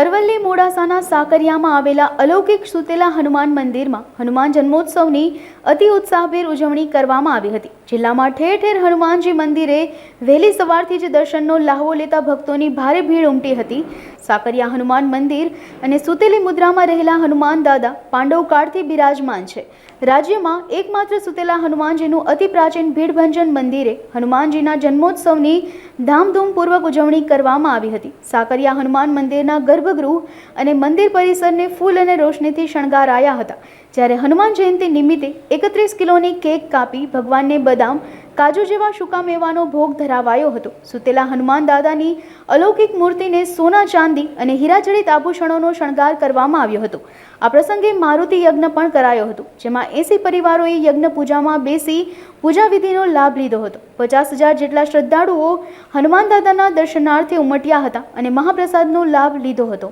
અરવલ્લી મોડાસાના સાકરિયામાં આવેલા અલૌકિક સુતેલા હનુમાન મંદિરમાં હનુમાન જન્મોત્સવની અતિ ઉત્સાહભેર ઉજવણી કરવામાં આવી હતી. જિલ્લામાં ઠેર ઠેર હનુમાનજી મંદિરે વહેલી સવારથી જ દર્શનનો લહાવો લેતા ભક્તોની ભારે ભીડ ઉમટી હતી. સાકરિયા હનુમાન મંદિર અને સુતેલી મુદ્રામાં રહેલા હનુમાન દાદા પાંડવ કાળથી બિરાજમાન છે. રાજ્યમાં એકમાત્ર સુતેલા હનુમાનજીનું અતિ પ્રાચીન ભીડભંજન મંદિરે હનુમાનજીના જન્મોત્સવની ધામધૂમપૂર્વક ઉજવણી કરવામાં આવી હતી. સાકરિયા હનુમાન મંદિરના ગર્ભગૃહ અને મંદિર પરિસરને ફૂલ અને રોશનીથી શણગારાયા હતા. જ્યારે હનુમાન જયંતિ નિમિત્તે એકત્રીસ કિલોની કેક કાપી ભગવાનને બદામ કાજુ જેવા સૂકા મેવાનો ભોગ ધરાવાયો હતો. સુતેલા હનુમાન દાદાની અલૌકિક મૂર્તિને સોના ચાંદી અને હીરાજડિત આભૂષણોનો શણગાર કરવામાં આવ્યો હતો. આ પ્રસંગે મારુતિ યજ્ઞ પણ કરાયો હતો, જેમાં એસી પરિવારોએ યજ્ઞ પૂજામાં બેસી પૂજા વિધિનો લાભ લીધો હતો. પચાસ હજાર જેટલા શ્રદ્ધાળુઓ હનુમાન દાદાના દર્શનાર્થે ઉમટ્યા હતા અને મહાપ્રસાદનો લાભ લીધો હતો.